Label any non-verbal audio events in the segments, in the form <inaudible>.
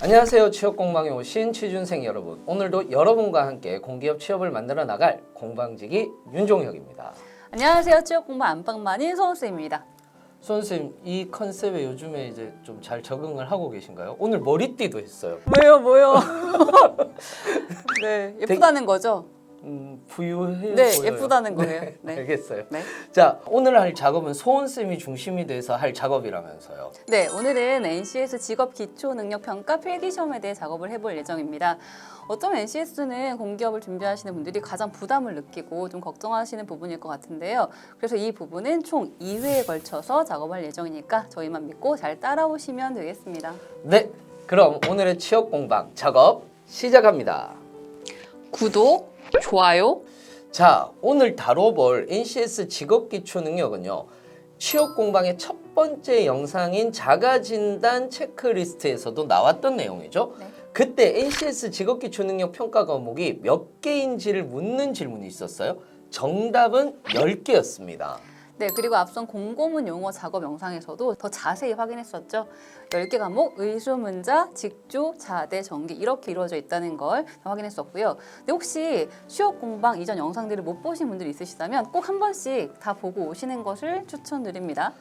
안녕하세요. 취업 공방에 오신 취준생 여러분. 오늘도 여러분과 함께 공기업 취업을 만들어 나갈 공방지기 윤종혁입니다. 안녕하세요. 취업 공부 안방만인 소은쌤입니다. 손쌤, 이 컨셉에 요즘에 이제 좀 잘 적응을 하고 계신가요? 오늘 머리띠도 했어요. 뭐요, 뭐요? <laughs> 네, 예쁘다는 거죠? 음, 부유해 네, 보여요. 예쁘다는 거예요. 네. 알겠어요. 네. 자, 오늘 할 작업은 소은쌤이 중심이 돼서 할 작업이라면서요. 네, 오늘은 NCS 직업 기초 능력 평가 필기 시험에 대해 작업을 해볼 예정입니다. 어쩌면 NCS는 공기업을 준비하시는 분들이 가장 부담을 느끼고 좀 걱정하시는 부분일 것 같은데요. 그래서 이 부분은 총 2회에 걸쳐서 작업할 예정이니까 저희만 믿고 잘 따라오시면 되겠습니다. 네, 그럼 오늘의 취업 공방 작업 시작합니다. 구독, 좋아요, 자, 오늘 다뤄볼 NCS 직업 기초 능력은요. 취업 공방의 첫 번째 영상인 자가 진단 체크리스트에서도 나왔던 내용이죠. 네. 그때 NCS 직업 기초 능력 평가 과목이 몇 개인지를 묻는 질문이 있었어요. 정답은 10개였습니다. 네, 그리고 앞선 공고문 용어 작업 영상에서도 더 자세히 확인했었죠. 10개 과목, 의수문자, 직조, 자대, 전기 이렇게 이루어져 있다는 걸 확인했었고요. 근데 혹시 취업 공방 이전 영상들을 못 보신 분들이 있으시다면 꼭 한 번씩 다 보고 오시는 것을 추천드립니다.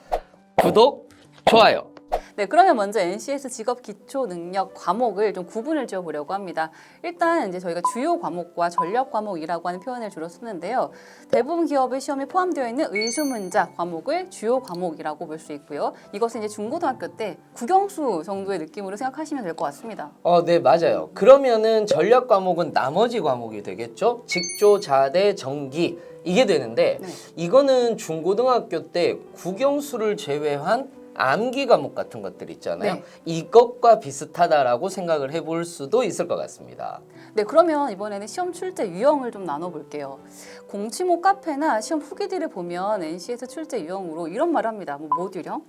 구독, 좋아요. 네, 그러면 먼저 NCS 직업 기초 능력 과목을 좀 구분을 지어 보려고 합니다. 일단 이제 저희가 주요 과목과 전력 과목이라고 하는 표현을 주로 쓰는데요. 대부분 기업의 시험에 포함되어 있는 의수문자 과목을 주요 과목이라고 볼 수 있고요. 이것은 이제 중고등학교 때 국영수 정도의 느낌으로 생각하시면 될 것 같습니다. 어, 네, 맞아요. 그러면은 전략 과목은 나머지 과목이 되겠죠? 직조, 자대, 전기 이게 되는데 네. 이거는 중고등학교 때 국영수를 제외한 암기 과목 같은 것들 있잖아요. 네. 이것과 비슷하다라고 생각을 해볼 수도 있을 것 같습니다. 네, 그러면 이번에는 시험 출제 유형을 좀 나눠볼게요. 공치모 카페나 시험 후기들을 보면 NCS 출제 유형으로 이런 말을 합니다. 뭐 모듈형,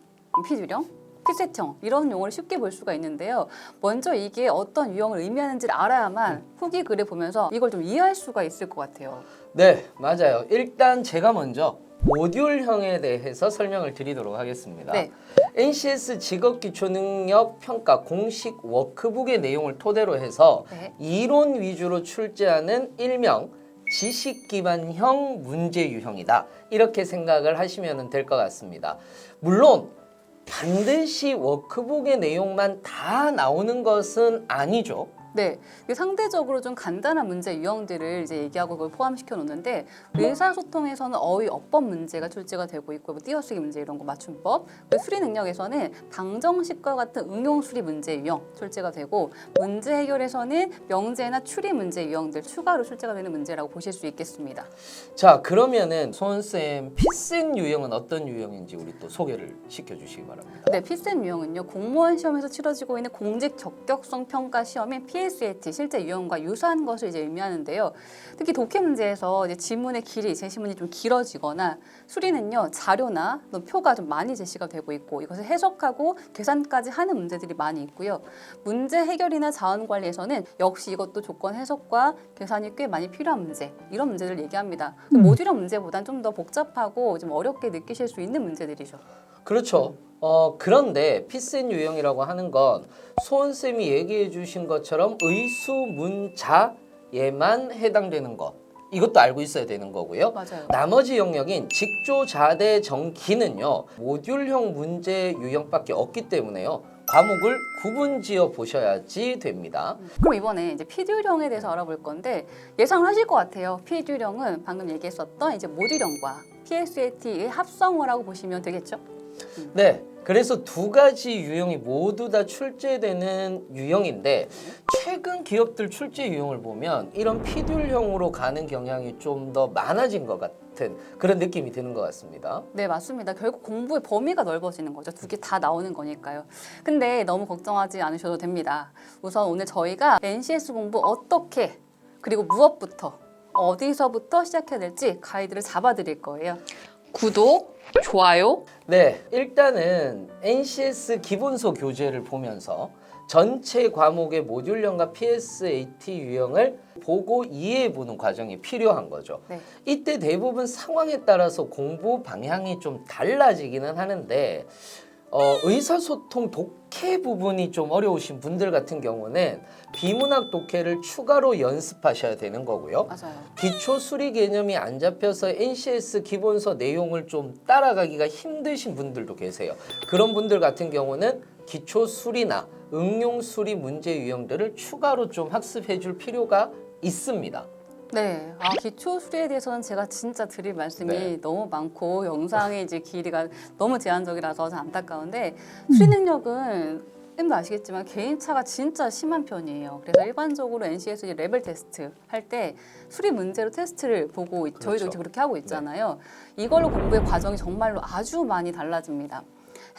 피듈형, 피셋형 이런 용어를 쉽게 볼 수가 있는데요. 먼저 이게 어떤 유형을 의미하는지를 알아야만 후기 글을 보면서 이걸 좀 이해할 수가 있을 것 같아요. 네, 맞아요. 일단 제가 먼저 모듈형에 대해서 설명을 드리도록 하겠습니다. 네. NCS 직업 기초 능력 평가 공식 워크북의 내용을 토대로 해서 네. 이론 위주로 출제하는 일명 지식 기반형 문제 유형이다. 이렇게 생각을 하시면 될 것 같습니다. 물론 반드시 워크북의 내용만 다 나오는 것은 아니죠. 네, 상대적으로 좀 간단한 문제 유형들을 이제 얘기하고 그걸 포함시켜 놓는데 의사소통에서는 어휘 어법 문제가 출제가 되고 있고 뭐 띄어쓰기 문제 이런 거 맞춤법 그리고 수리 능력에서는 방정식과 같은 응용 수리 문제 유형 출제가 되고 문제 해결에서는 명제나 추리 문제 유형들 추가로 출제가 되는 문제라고 보실 수 있겠습니다. 자, 그러면은 손쌤 피센 유형은 어떤 유형인지 우리 또 소개를 시켜주시기 바랍니다. 네, 피센 유형은요 공무원 시험에서 치러지고 있는 공직 적격성 평가 시험의 PSAT 실제 유형과 유사한 것을 이제 의미하는데요. 특히 독해 문제에서 이제 지문의 길이 제시문이 좀 길어지거나 수리는요 자료나 또 표가 좀 많이 제시가 되고 있고 이것을 해석하고 계산까지 하는 문제들이 많이 있고요. 문제 해결이나 자원 관리에서는 역시 이것도 조건 해석과 계산이 꽤 많이 필요한 문제 이런 문제들을 얘기합니다. 모듈형 문제보단 좀 더 복잡하고 좀 어렵게 느끼실 수 있는 문제들이죠. 그렇죠. 어, 그런데 피센 유형이라고 하는 건 소은 쌤이 얘기해 주신 것처럼 의수문자에만 해당되는 것. 이것도 알고 있어야 되는 거고요. 맞아요. 나머지 영역인 직조, 자대, 정기는요. 모듈형 문제 유형밖에 없기 때문에요. 과목을 구분 지어 보셔야지 됩니다. 그럼 이번에 이제 피듀령에 대해서 알아볼 건데 예상을 하실 것 같아요. 피듀령은 방금 얘기했었던 이제 모듈령과 PSAT의 합성어라고 보시면 되겠죠? 네. 그래서 두 가지 유형이 모두 다 출제되는 유형인데 최근 기업들 출제 유형을 보면 이런 피듈형으로 가는 경향이 좀 더 많아진 것 같은 그런 느낌이 드는 것 같습니다. 네, 맞습니다. 결국 공부의 범위가 넓어지는 거죠. 두 개 다 나오는 거니까요. 근데 너무 걱정하지 않으셔도 됩니다. 우선 오늘 저희가 NCS 공부 어떻게 그리고 무엇부터 어디서부터 시작해야 될지 가이드를 잡아드릴 거예요. 구독, 좋아요, 네, 일단은 NCS 기본서 교재를 보면서 전체 과목의 모듈형과 PSAT 유형을 보고 이해해 보는 과정이 필요한 거죠. 네. 이때 대부분 상황에 따라서 공부 방향이 좀 달라지기는 하는데 어, 의사소통 독해 부분이 좀 어려우신 분들 같은 경우는 비문학 독해를 추가로 연습하셔야 되는 거고요. 맞아요. 기초 수리 개념이 안 잡혀서 NCS 기본서 내용을 좀 따라가기가 힘드신 분들도 계세요. 그런 분들 같은 경우는 기초 수리나 응용 수리 문제 유형들을 추가로 좀 학습해 줄 필요가 있습니다. 네, 아, 기초 수리에 대해서는 제가 진짜 드릴 말씀이 네. 너무 많고 영상의 이제 길이가 너무 제한적이라서 좀 안타까운데 수리 능력은 쌤도 아시겠지만 개인차가 진짜 심한 편이에요. 그래서 일반적으로 NC에서 이제 레벨 테스트 할 때 수리 문제로 테스트를 보고 있- 저희도 그렇죠. 이제 그렇게 하고 있잖아요. 이걸로 공부의 과정이 정말로 아주 많이 달라집니다.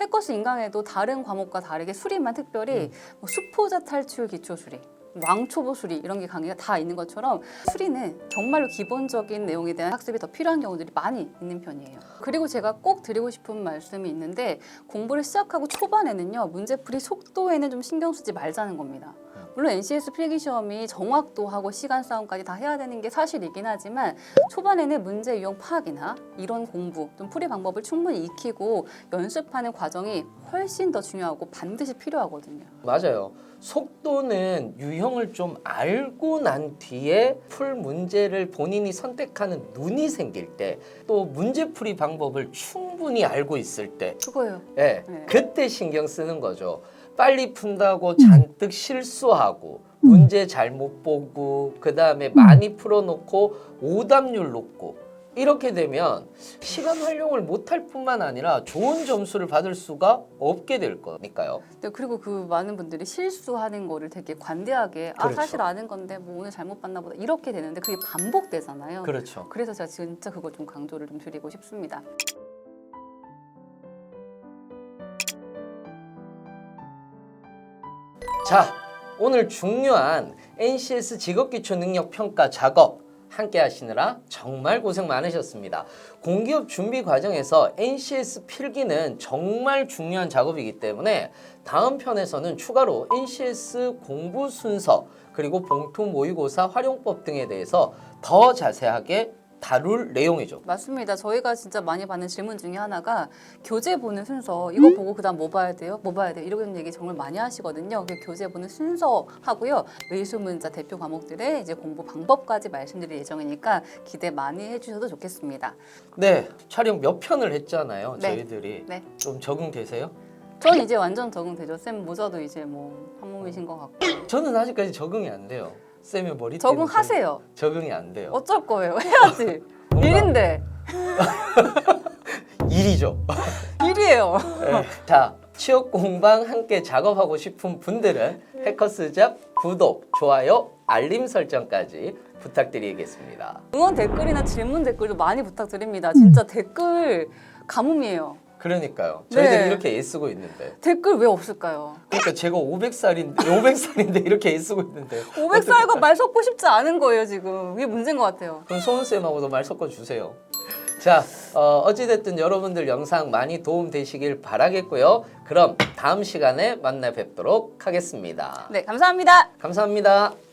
해커스 인강에도 다른 과목과 다르게 수리만 특별히 뭐 수포자 탈출 기초 수리, 왕초보 수리 이런 게 강의가 다 있는 것처럼 수리는 정말로 기본적인 내용에 대한 학습이 더 필요한 경우들이 많이 있는 편이에요. 그리고 제가 꼭 드리고 싶은 말씀이 있는데 공부를 시작하고 초반에는요 문제풀이 속도에는 좀 신경 쓰지 말자는 겁니다. 물론 NCS 필기 시험이 정확도하고 시간 싸움까지 다 해야 되는 게 사실이긴 하지만 초반에는 문제 유형 파악이나 이론 공부, 좀 풀이 방법을 충분히 익히고 연습하는 과정이 훨씬 더 중요하고 반드시 필요하거든요. 맞아요. 속도는 유형을 좀 알고 난 뒤에 풀 문제를 본인이 선택하는 눈이 생길 때 또 문제풀이 방법을 충분히 알고 있을 때 그거예요. 예, 네. 그때 신경 쓰는 거죠. 빨리 푼다고 잔뜩 실수하고 문제 잘못 보고 그 다음에 많이 풀어놓고 오답률 높고 이렇게 되면 시간 활용을 못할 뿐만 아니라 좋은 점수를 받을 수가 없게 될 거니까요. 네, 그리고 그 많은 분들이 실수하는 거를 되게 관대하게 아 그렇죠. 사실 아는 건데 뭐 오늘 잘못 봤나 보다 이렇게 되는데 그게 반복되잖아요. 그렇죠. 그래서 제가 진짜 그걸 좀 강조를 좀 드리고 싶습니다. 자, 오늘 중요한 NCS 직업기초 능력 평가 작업 함께 하시느라 정말 고생 많으셨습니다. 공기업 준비 과정에서 NCS 필기는 정말 중요한 작업이기 때문에 다음 편에서는 추가로 NCS 공부 순서 그리고 봉투 모의고사 활용법 등에 대해서 더 자세하게 다룰 내용이죠. 맞습니다. 저희가 진짜 많이 받는 질문 중에 하나가 교재 보는 순서 이거 보고 그다음 뭐 봐야 돼요? 뭐 봐야 돼요? 이런 얘기 정말 많이 하시거든요. 그 교재 보는 순서 하고요. 의수문자 대표 과목들의 이제 공부 방법까지 말씀드릴 예정이니까 기대 많이 해주셔도 좋겠습니다. 네, 촬영 몇 편을 했잖아요. 네. 저희들이 네. 좀 적응되세요? 전 이제 완전 적응되죠. 쌤 모자도 이제 뭐 한 몸이신 것 같고 저는 아직까지 적응이 안 돼요. 쌤의 머리 적응하세요. 적응이 안 돼요. 어쩔 거예요? <laughs> 해야지. 일인데 <laughs> 일이죠. <laughs> 일이에요. 네. 자, 취업 공방 함께 작업하고 싶은 분들은 해커스잡 구독, 좋아요, 알림 설정까지 부탁드리겠습니다. 응원 댓글이나 질문 댓글도 많이 부탁드립니다. 진짜 댓글 가뭄이에요. 그러니까요. 저희들 네. 이렇게 애쓰고 있는데. 댓글 왜 없을까요? 그러니까 제가 500살인데 500살인데 이렇게 애쓰고 있는데. 500살과 말 섞고 싶지 않은 거예요 지금. 그게 문제인 것 같아요. 그럼 소은 쌤하고도 말 섞어 주세요. 자, 어, 어찌됐든 여러분들 영상 많이 도움 되시길 바라겠고요. 그럼 다음 시간에 만나 뵙도록 하겠습니다. 네 감사합니다. 감사합니다.